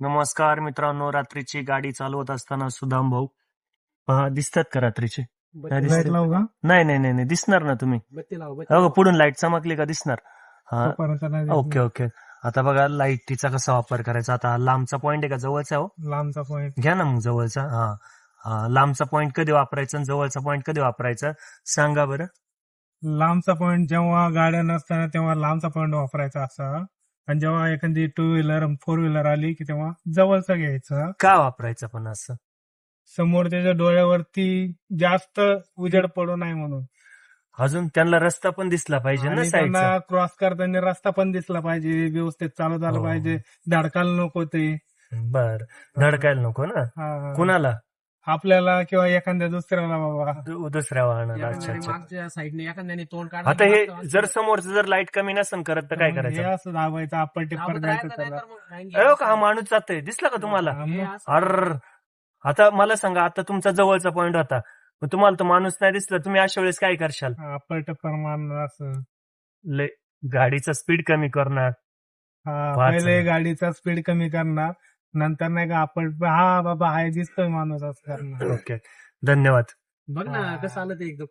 नमस्कार मित्रांनो रात्रीची गाडी चालवत असताना सुदाम भाऊ. दिसतात का रात्रीचे? काय दिसते? लाइट लावू का? नाही नाही नाही नाही दिसणार ना तुम्ही. बत्ती हो पुढून लाइट चमकली का दिसणार? हा. तोपर्यंत नाही दिसणार. Okay okay. आता बघा लाईटीचा कसा वापर करायचा? आता हा लांबचा पॉईंट आहे का जवळचा हो? लांबचा पॉईंट घ्या ना मग जवळचा हा. हा लांबचा पॉईंट कधी वापरायचा आणि जवळचा पॉईंट कधी वापरायचा? सांगा बरं. लांबचा पॉईंट जेव्हा गाड्या नसताना तेव्हा लांबचा पॉईंट वापरायचा असा. आणि जेव्हा एखादी टू व्हीलर फोर व्हीलर आली की तेव्हा जवळचा घ्यायचा का वापरायचं पण असं? समोर त्याच्या डोळ्यावरती जास्त उजेड पडू नये म्हणून. अजून त्यांना रस्ता पण दिसला पाहिजे ना आणि साईडचा. त्यांना क्रॉस करताना रस्ता पण दिसला पाहिजे व्यवस्थित चालत आलं हो. पाहिजे. धडकायला नको ते. बर. धडकायला नको ना? हा. कुणाला? आपल्याला किंवा एखाद्या दुसऱ्याला बाबा. दु- दुसऱ्या वाहनाला. अच्छा एखाद्याने अच्छा. मागच्या साईडने एखाद्याने तोंड काढलं आता हे मागचं जर समोरचं जर लाइट कमी नसेल करत तर काय मग हे करायचं? असं दाबायचं टिप्पर दाबत द्यायचं राहायचं त्याला. मग अरे हो का? हा. माणूस जातोय. दिसला का तुम्हाला? हा, हे मग असं- अर आता मला सांगा आता तुमचा जवळचा पॉइंट होता. मग तुम्हाला तो माणूस नाही दिसला तुम्ही अशा वेळेस काय करशाल? अप्पर टिप्पर मारणार असं. ले गाडीचा स्पीड कमी करणार. हा पहिले. गाडीचा स्पीड कमी करणार. नंतर नाही का आपण हा बाबा हाय दिसतोय माणूस असं करणार. ओके. धन्यवाद. बघ ना. कसं आलं ते एकदम.